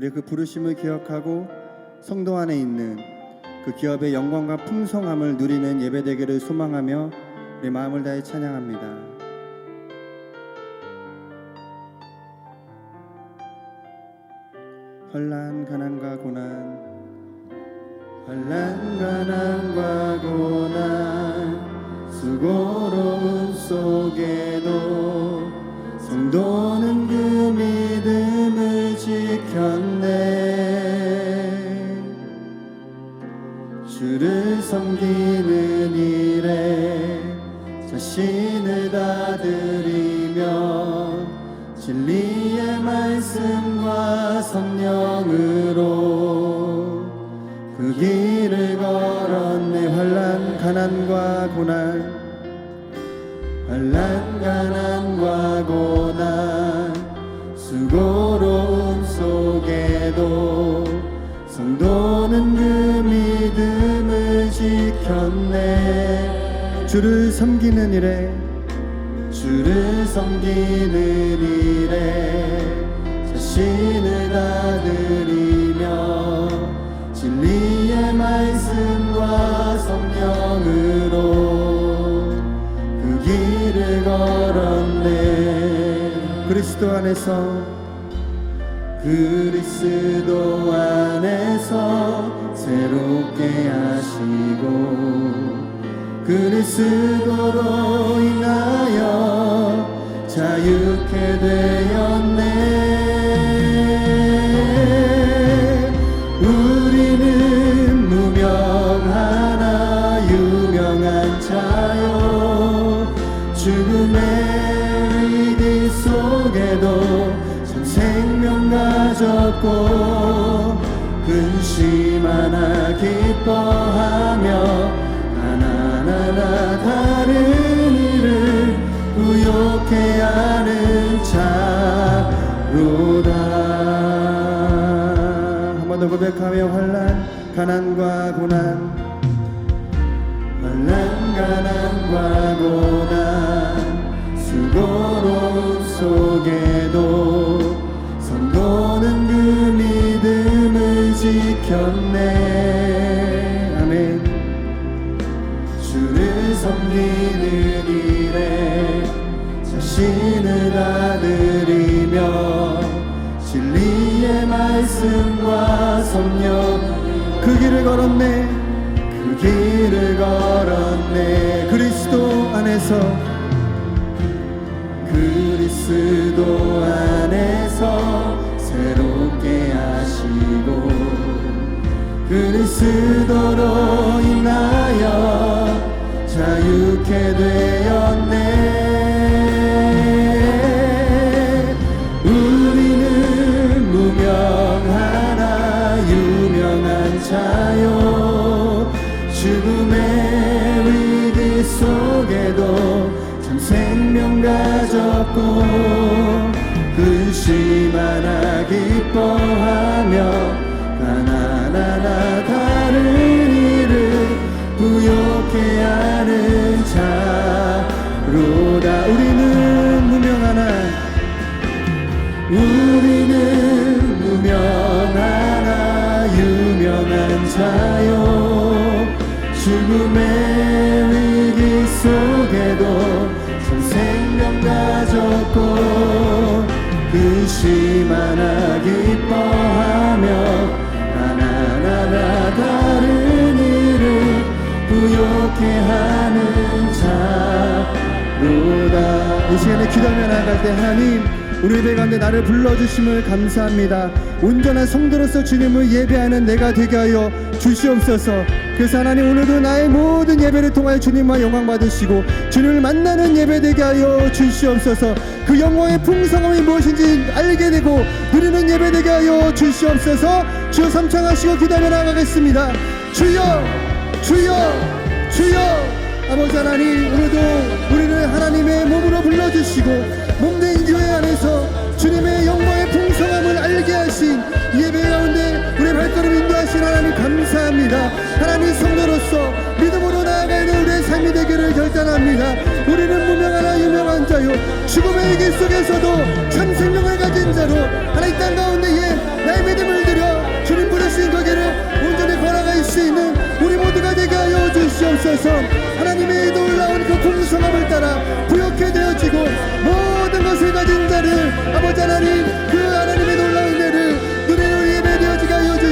우리의 그 부르심을 기억하고 성도 안에 있는 그 기업의 영광과 풍성함을 누리는 예배 되기를 소망하며 우리 마음을 다해 찬양합니다. 환란 가난과 고난 환란 가난과 고난 수고로움 속에도 성도는 그 믿음을 지켰네. 주를 섬기는 일에 자신을 다 드리며 진리의 말씀과 성령으로 그 길을 걸었네. 환란 가난과 고난 환란 가난과 고난 수고로움 속에도 성도는 그 믿음을 지켰네. 주를 섬기는 일에 주를 섬기는 일에 자신을 다 드리며 진리의 말씀과 성령으로 그 길을 걸었네. 그리스도 안에서 그리스도 안에서 새롭게 하시고 그리스도로 인하여 자유케 되었네 가졌고 근심 하나 기뻐하며 하나하나 다른 일을 부욕해 하는 자로다. 한 번 더 고백하며 환란 가난과 고난 환란 가난과 고난 수고로움 속 지켰네 아멘 주를 섬기는 일에 자신을 다 드리며 진리의 말씀과 성령 그 길을 걸었네 그 길을 걸었네 그리스도 안에서 그리스도 안에서 그리스도로 인하여 자유케 되었네. 우리는 무명하나 유명한 자요. 죽음의 위기 속에도 참 생명 가졌고 근심 하나 기뻐 근심 하나 기뻐하며 하나하나 다른 일을 부욕해 하는 자로다. 이 시간에 기도하며 나아갈 때 하나님 우리 예배 가운데 나를 불러주심을 감사합니다. 온전한 성도로서 주님을 예배하는 내가 되게 하여 주시옵소서. 그래서 하나님 오늘도 나의 모든 예배를 통하여 주님과 영광 받으시고 주님을 만나는 예배 되게 하여 주시옵소서. 그 영광의 풍성함이 무엇인지 알게 되고 누리는 예배 되게 하여 주시옵소서. 주여 삼창하시고 기도하며 나가겠습니다. 주여 주여 주여. 아버지 하나님 오늘도 우리를 하나님의 몸으로 불러주시고 몸된 결단합니다. 우리는 무명하나 유명한 자요. 죽음의 위기 속에서도 참 생명을 가진 자로 하나님 땅 가운데 예 나의 믿음을 들여 주님 부르신 거기를 온전히 걸어갈 수 있는 우리 모두가 되게 하여 주시옵소서. 하나님의 놀라운 그 풍성함을 따라 부욕해 되어지고 모든 것을 가진 자를 아버지 하나님 그 하나님의 놀라운 은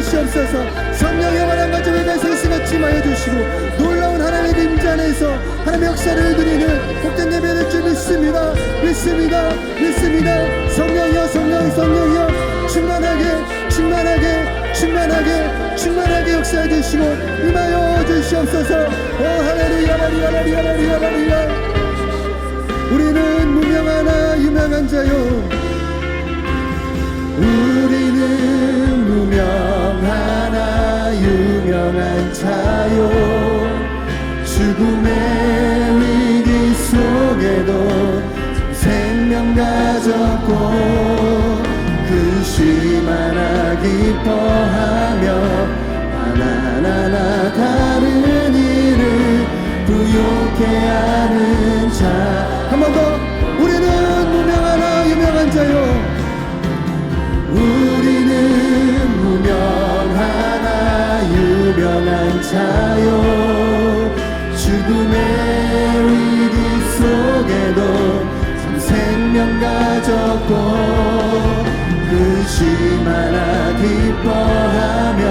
주시옵소서. 성령의 말한 가정에 대해서 승하침하여 주시고 놀라운 하나님의 임재 안에서 하나님의 역사를 누리는 복된 예배 될 줄 믿습니다. 믿습니다. 믿습니다. 성령이여 성령 성령이여. 충만하게 충만하게 충만하게 충만하게 역사해 주시고 임하여 주시옵소서. 오 할렐루야 할렐루야 할렐루야 할렐루야. 우리는 무명하나 유명한 자요. 우리는 무명 하나 유명한 자요. 죽음의 위기 속에도 생명 가졌고 근심하나 기뻐하며 하나하나 다른 일을 부욕해 하는 자. 한 번 더. 우리는 무명하나 유명한 자요. 우리는 무명하나 유명한 자요 죽음의 위기 속에도 참 생명 가졌고 근심하나 기뻐하며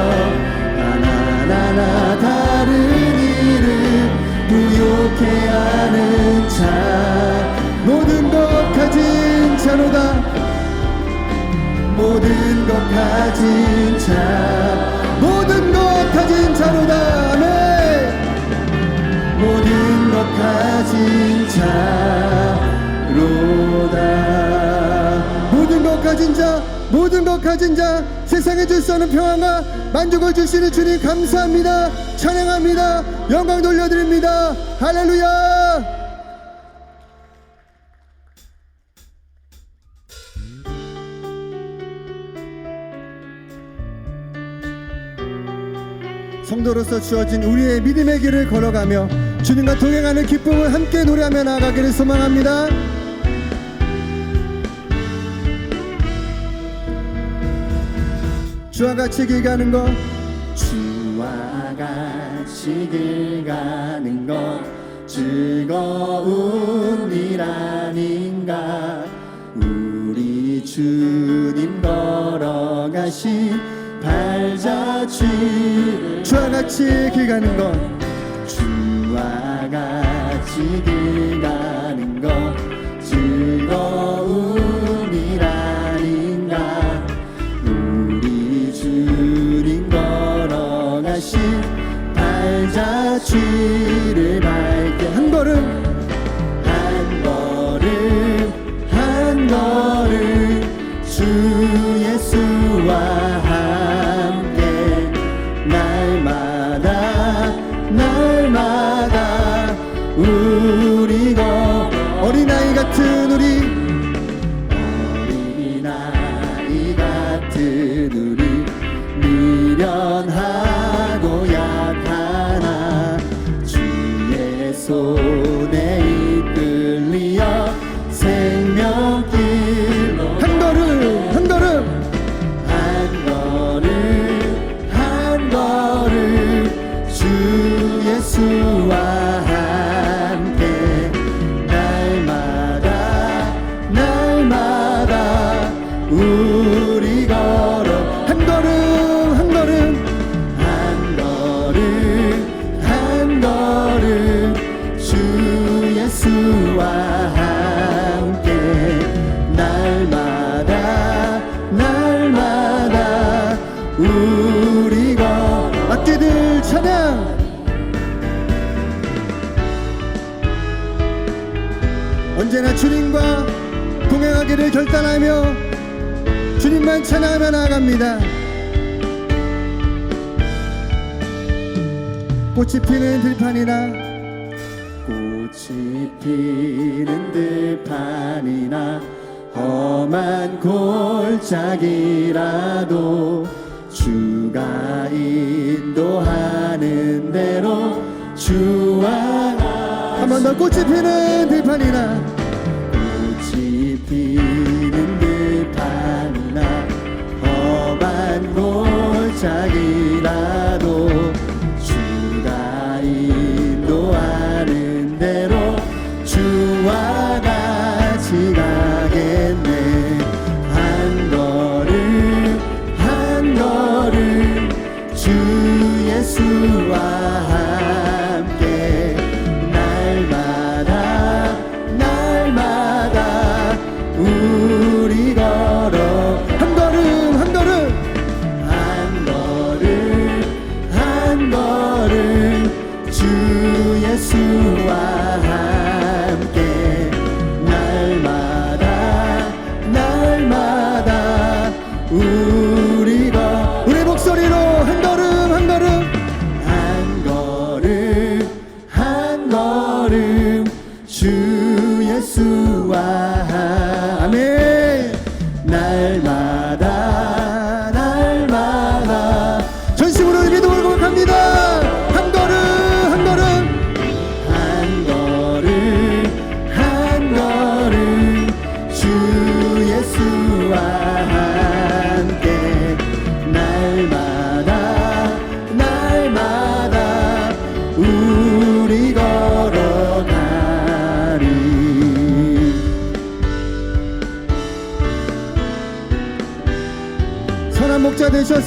하나하나 다른 일을 부욕해 하는 자 모든 것 가진 자로다. 모든 것 가진 자 자로다 아멘 모든 것 가진 자로다. 모든 것 가진 자 모든 것 가진 자 세상에 줄 수 없는 평안과 만족을 주시는 주님 감사합니다. 찬양합니다. 영광 돌려드립니다. 할렐루야 성도로서 주어진 우리의 믿음의 길을 걸어가며 주님과 동행하는 기쁨을 함께 노래하며 나아가기를 소망합니다. 주와 같이 길 가는 것 주와 같이 길 가는 것 즐거운 일 아닌가 우리 주님 걸어가신 발 자취를 주와 같이 길 가는 것 주와 같이 길 가는 것 아닌가 우리 주님 걸어가신 발자취 찬양하며 나아갑니다. 꽃이 피는 들판이나 꽃이 피는 들판이나 험한 골짜기라도 주가 인도하는 대로 주와 한번 더 꽃이 피는 들판이나 꽃이 피는 갑자기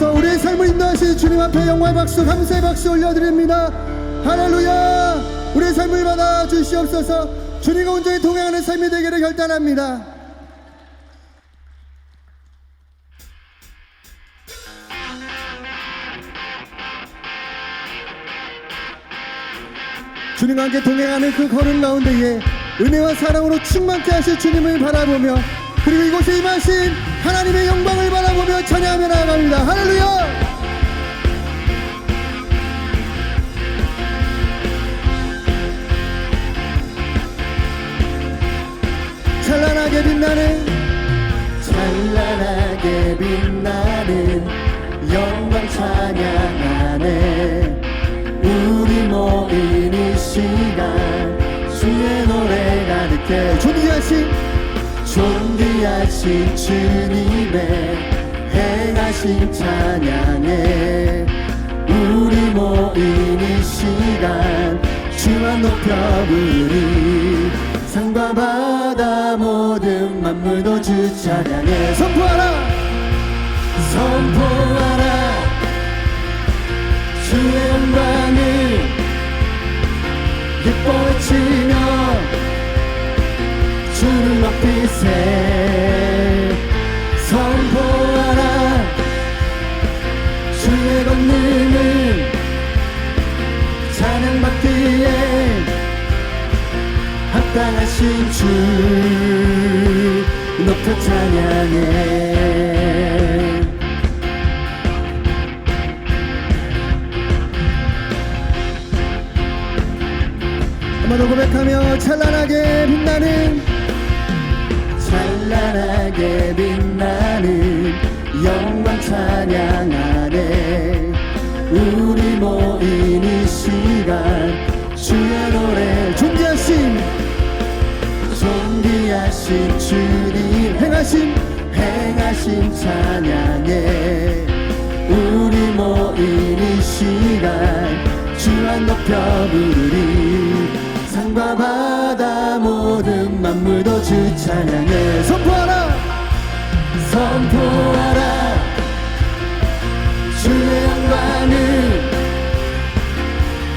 되셔서 우리의 삶을 인도하신 주님 앞에 영광의 박수 감사의 박수 올려드립니다. 할렐루야! 우리의 삶을 받아 주시옵소서. 주님과 온전히 동행하는 삶이 되기를 결단합니다. 주님과 함께 동행하는 그 걸음 가운데에 은혜와 사랑으로 충만케 하실 주님을 바라보며 그리고 이곳에 임하신 하나님의 영광을 바라보며 찬양하며 나아갑니다. 할렐루야! 찬란하게 빛나는 찬란하게 빛나는 영광 찬양하네. 우리 모인 이 시간 주의 노래 가득해 존귀하신 존 귀하신 주님의 행하신 찬양에 우리 모인 이 시간 주만 높여 부르리. 산과 바다 모든 만물도 주 찬양해 선포하라. 선포하라. 주의 영광을 기뻐치며 주를 높이세 주 높여 찬양해 한번더 고백하며 찬란하게 빛나는 찬란하게 빛나는 영광 찬양하네 우리 모인 이 시간 주의 노래 존 존귀하신 주님 행하신 행하신 찬양에 우리 모인 이 시간 주만 높여 부르리. 산과 바다 모든 만물도 주 찬양해 선포하라. 선포하라. 주의 영광을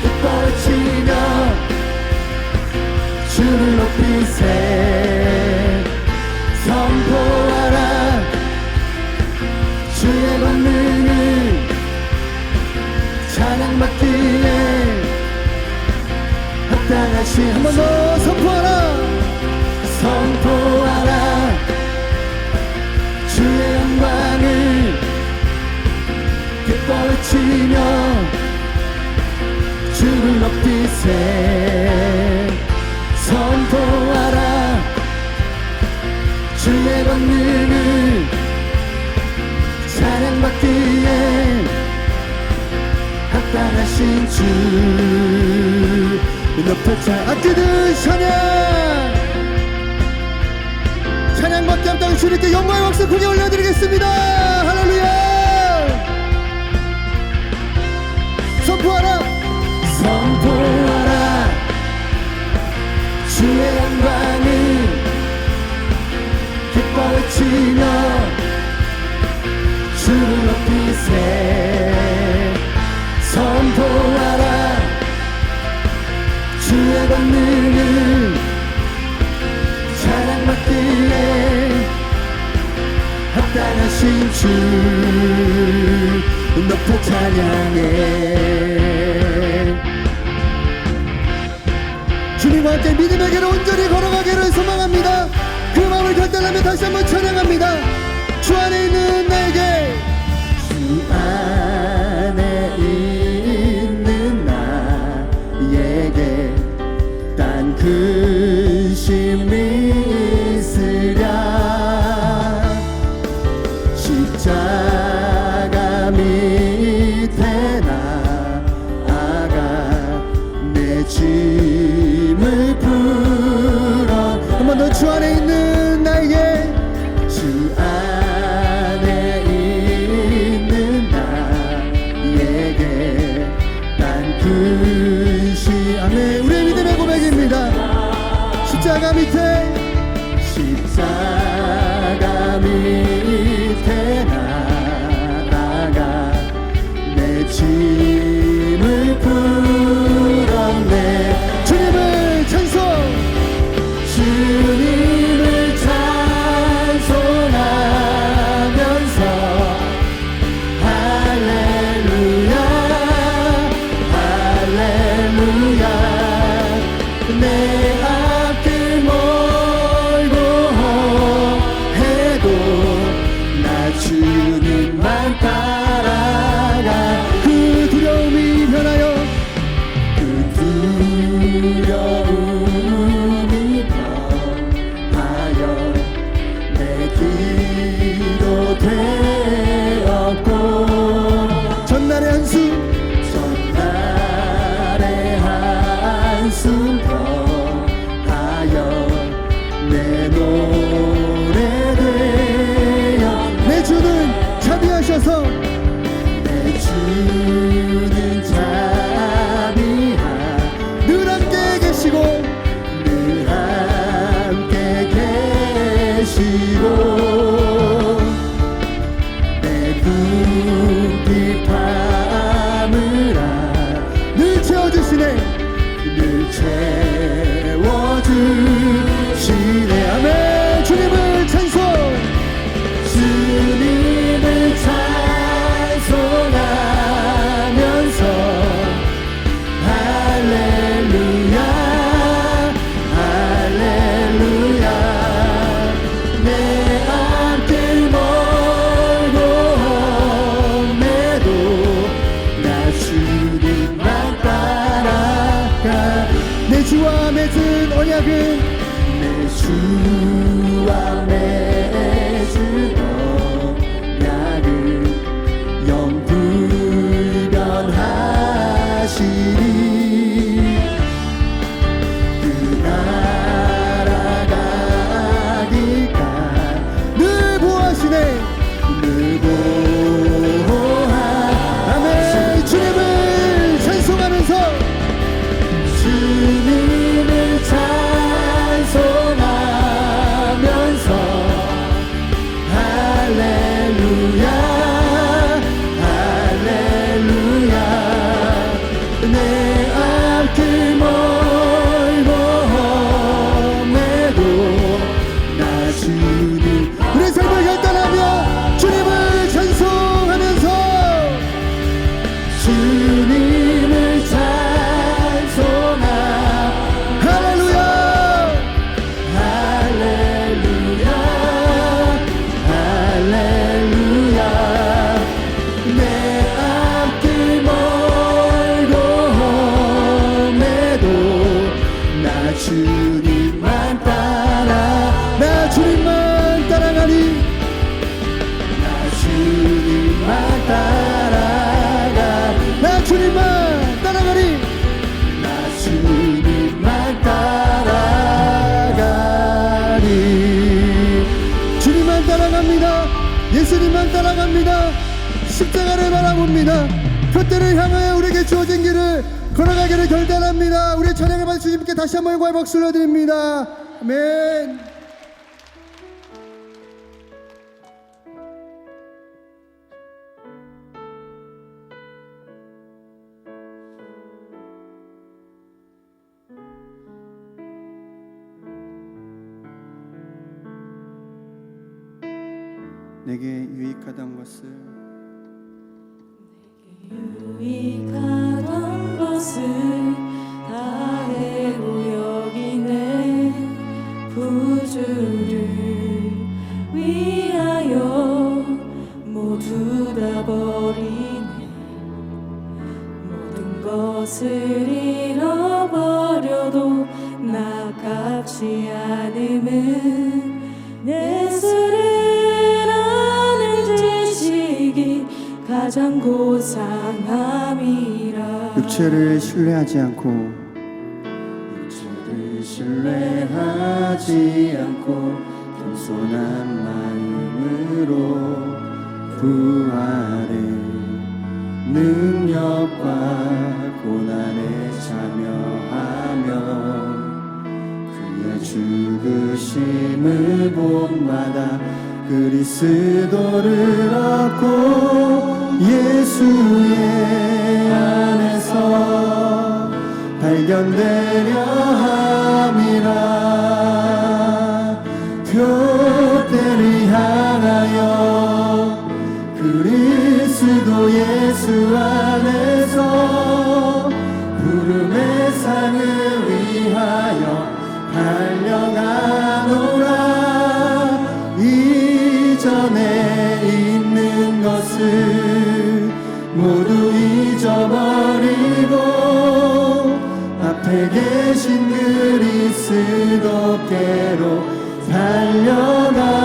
기뻐치며 주를 높이세 한번 더 선포하라. 선포하라. 주의 영광을 기뻐치며 주를 높이세. 선포하라. 주의 권능을 찬양받기에 합당하신 주 찬 아끼는 찬양. 찬양받기 합당 주님께 영광의 박수 크게 올려드리겠습니다. 할렐루야. 선포하라. 선포하라. 주의 영광을 기뻐치며 주를 높이세 주님한테 믿음의 길을 온전히 걸어가기를 소망합니다. 그 마음을 결단하며 다시 한번 찬양합니다. 주 안에 있는 내게 주 안에 내게 유익하던 것을 고상함이라. 육체를 신뢰하지 않고 육체를 신뢰하지 않고 겸손한 마음으로 부활의 능력과 고난에 참여하며 그의 죽으심을 본받아 그리스도를 얻고 예수의 안에서 발견되려 함이라. 표대를 향하여 그리스도 예수 안에서 부름의 상을 위하여 달려가 버리고 앞에 계신 그리스도께로 달려가노라.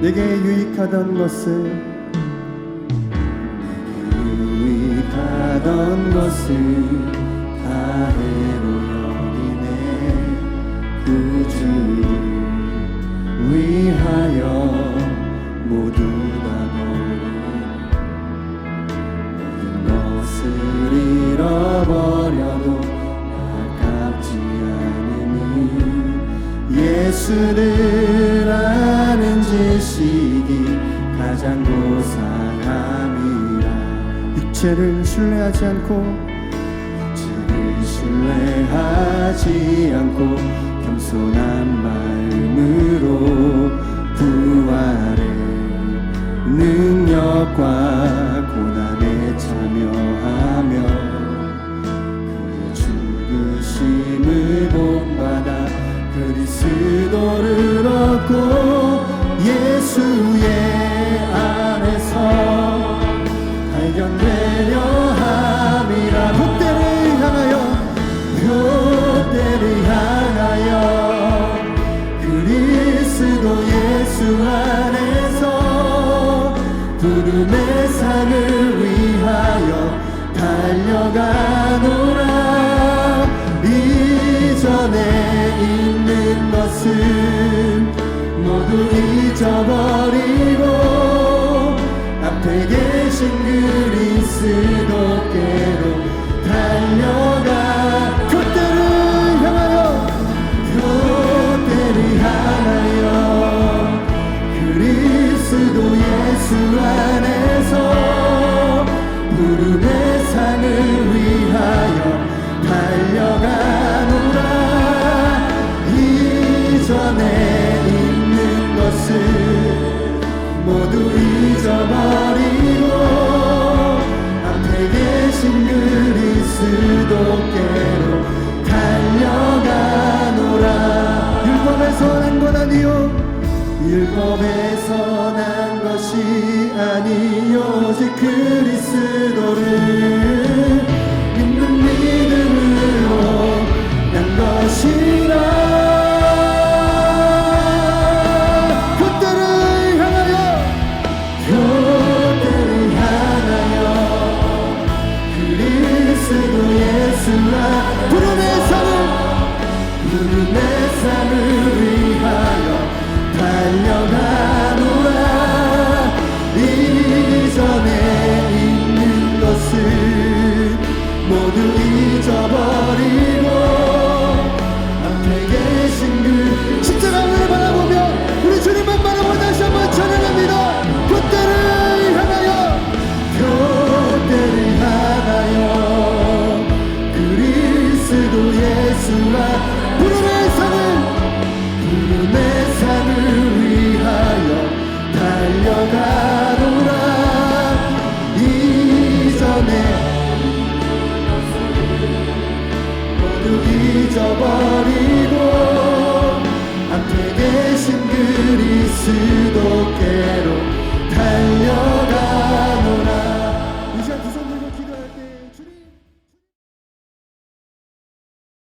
내게 유익하던 것을 유익하던 것을 다해로 여기네. 구주를 위하여 예수를 아는 지식이 가장 고상함이라. 육체를 신뢰하지 않고 육체를 신뢰하지 않고 겸손한 마음으로 부활의 능력과 그리스도를 얻고 예수의 안에서 발견되려 함이라. 봇대를 향하여 봇대를 향하여 그리스도 예수 안에서 부름의 산을 위하여 달려가 그리스도께로 달려가. 그때를 향하여 그때를 향하여 그리스도 예수 안에서 부름의 산을 위하여 달려가노라. 이전에 있는 것을 모두 잊어버 계신 그리스도께로 달려가노라. 율법에서 난것 아니요. 것이 아니 오직 그리스도를